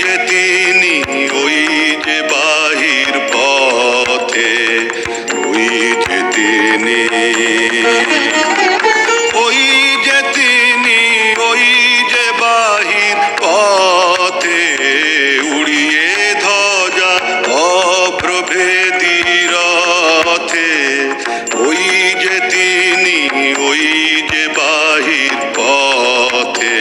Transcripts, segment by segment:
যে তিনি, ওই যে বাহির পথে, ওই যে তিনি। ওই যে তিনি, ওই যে বাহির পথে, উড়িয়ে ধ্বজা অপ্রভেদী রথে। ওই যে তিনি, ওই যে বাহির পথে।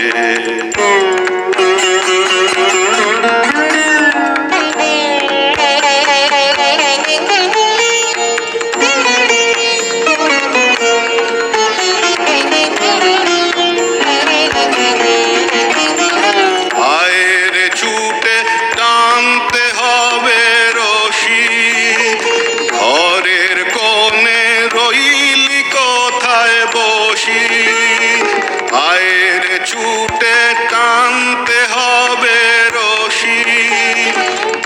ছুটে টানতে হবে রশি।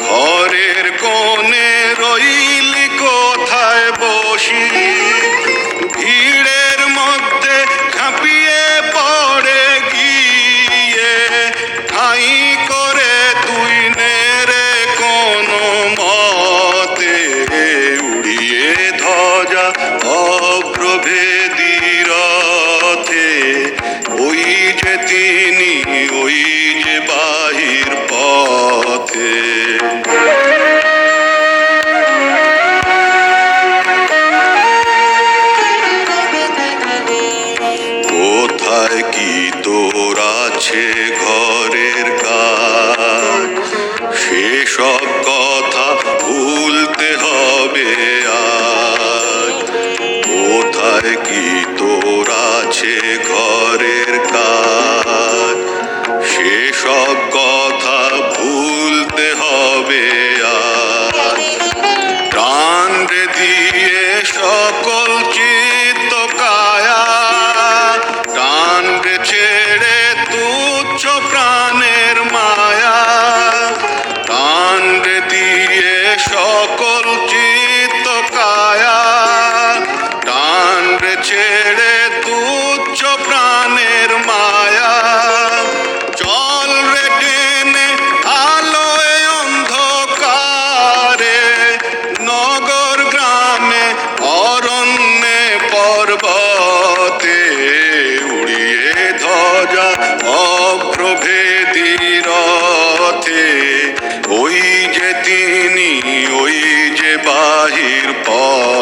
ঘরের কোণে রইলি কোথায় বসি? ভিড়ের মধ্যে ঝাঁপিয়ে পড়ে গিয়ে, ঠাই করে তুই নেরে কোনো মতে, উড়িয়ে ধ্বজা অগ্রভেদী বাহির পথে। কোথায় কি তোর আছে ঘরের কাজ? সেসব হবে প্রাণ দিয়ে সকল চিত্ত কায়া। প্রাণ ছেড়ে তুচ্ছ প্রাণের মায়া। প্রাণ দিয়ে সকল চিত্ত কায়া। প্রাণ ছেড়ে বাহির পর